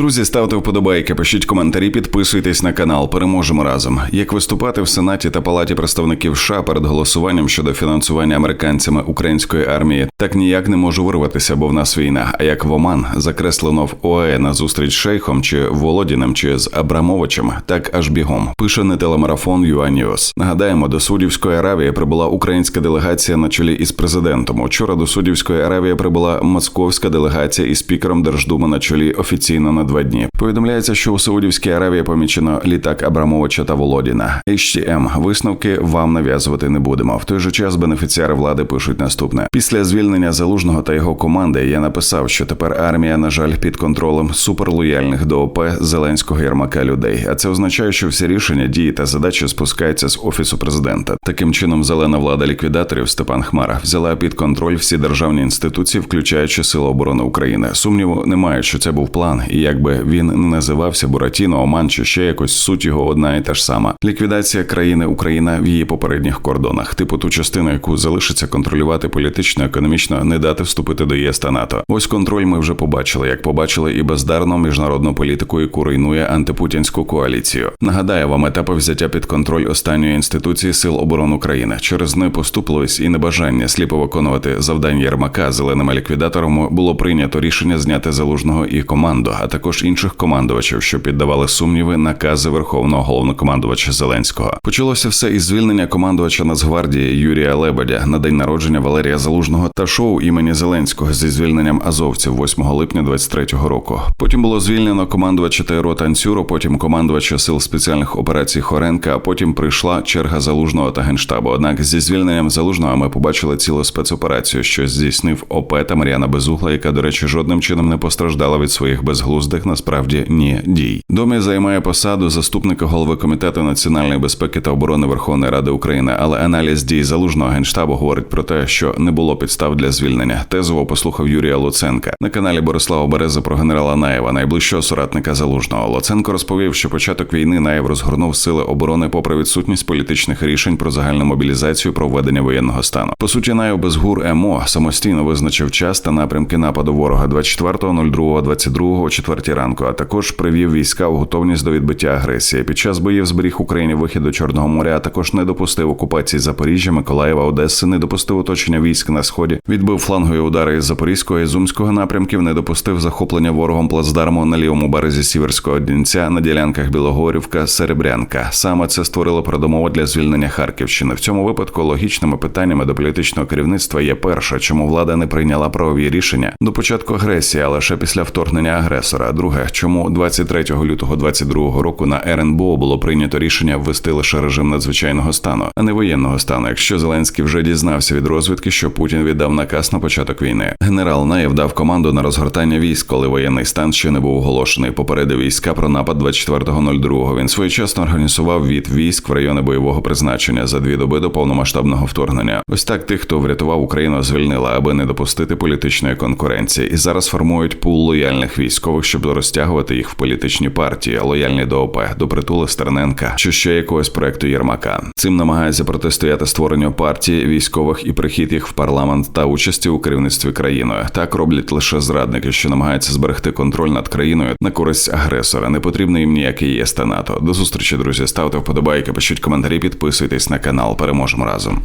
Друзі, ставте вподобайки, пишіть коментарі, підписуйтесь на канал. Переможемо разом. Як виступати в Сенаті та Палаті представників США перед голосуванням щодо фінансування американцями української армії, так ніяк не можу вирватися, бо в нас війна. А як в Оман закреслено в ОАЕ на зустріч з шейхом чи Володіним, чи з Абрамовичем, так аж бігом. Пише не телемарафон ЮАНіос. Нагадаємо, до Судівської Аравії прибула українська делегація на чолі із президентом. Учора до Судівської Аравії прибула московська делегація із спікером Держдуми на чолі офіційно на два дні. Повідомляється, що у Саудівській Аравії помічено літак Абрамовича та Володіна. HTM. висновки вам нав'язувати не будемо. В той же час бенефіціари влади пишуть наступне: після звільнення залужного та його команди я написав, що тепер армія, на жаль, під контролем суперлояльних до ОП Зеленського Єрмака людей. А це означає, що всі рішення, дії та задачі спускаються з офісу президента. Таким чином, зелена влада ліквідаторів Степан Хмара взяла під контроль всі державні інституції, включаючи Сили оборони України. Сумніву немає, що це був план, і якби він не називався Буратіно, Оман чи ще якось суть його одна і та ж сама. Ліквідація країни Україна в її попередніх кордонах, типу ту частину, яку залишиться контролювати політично, економічно, не дати вступити до ЄС та НАТО. Ось контроль ми вже побачили, як побачили і бездарну міжнародну політику, яку руйнує антипутінську коаліцію. Нагадаю вам етапи взяття під контроль останньої інституції сил оборони України через непоступливість і небажання сліпо виконувати завдання Єрмака зеленими ліквідаторами було прийнято рішення зняти залужного і команду, а також інших командувачів, що піддавали сумніви накази верховного головнокомандувача Зеленського. Почалося все із звільнення командувача Нацгвардії Юрія Лебедя на день народження Валерія Залужного та шоу імені Зеленського зі звільненням азовців 8 липня 23-го року. Потім було звільнено командувача ТРО Танцюру, потім командувача сил спеціальних операцій Хоренка. А потім прийшла черга залужного та генштабу. Однак зі звільненням залужного ми побачили цілу спецоперацію, що здійснив ОП та Мар'яна Безугла, яка, до речі, жодним чином не постраждала від своїх безглуздих насправді ні дій. Домі займає посаду заступника голови комітету національної безпеки та оборони Верховної Ради України, але аналіз дій залужного генштабу говорить про те, що не було підстав для звільнення. Тезово послухав Юрія Луценка на каналі Борислава Берези про генерала Наєва, найближчого соратника залужного. Луценко розповів, що початок війни Наєв розгорнув сили оборони попри відсутність політичних рішень про загальну мобілізацію про введення воєнного стану. По суті, Наєв без гур ЕМО самостійно визначив час та напрямки нападу ворога 24.02, 22 о 4 ранку, а також привів війська у готовність до відбиття агресії. Під час боїв зберіг Україні вихід до Чорного моря, а також не допустив окупації Запоріжжя, Миколаєва, Одеси, не допустив оточення військ на сході, відбив флангові удари із Запорізького і Зумського напрямків, не допустив захоплення ворогом плацдарму на лівому березі Сіверського Дінця на ділянках Білогорівка, Серебрянка. Саме це створило передумову для звільнення Харківщини. В цьому випадку логічними питаннями до політичного керівництва є перше, чому влада не прийняла правові рішення до початку агресії, а лише після вторгнення агресора. Друге, чому 23 лютого 22 року на РНБО було прийнято рішення ввести лише режим надзвичайного стану, а не воєнного стану. Якщо Зеленський вже дізнався від розвідки, що Путін віддав наказ на початок війни. Генерал Наєв дав команду на розгортання військ, коли воєнний стан ще не був оголошений. Попередив війська про напад 24.02. Він своєчасно організував від військ в райони бойового призначення за дві доби до повномасштабного вторгнення. Ось так тих, хто врятував Україну, звільнила, аби не допустити політичної конкуренції, і зараз формують пул лояльних військових, щоб розтягувати їх в політичні партії, лояльні до ОП, до притули Стерненка чи ще якогось проекту Єрмака. Цим намагається протистояти створенню партії військових і прихід їх в парламент та участі у керівництві країною. Так роблять лише зрадники, що намагаються зберегти контроль над країною на користь агресора. Не потрібно їм ніякий ЄС НАТО. До зустрічі, друзі. Ставте вподобайки, пишіть коментарі, підписуйтесь на канал. Переможемо разом.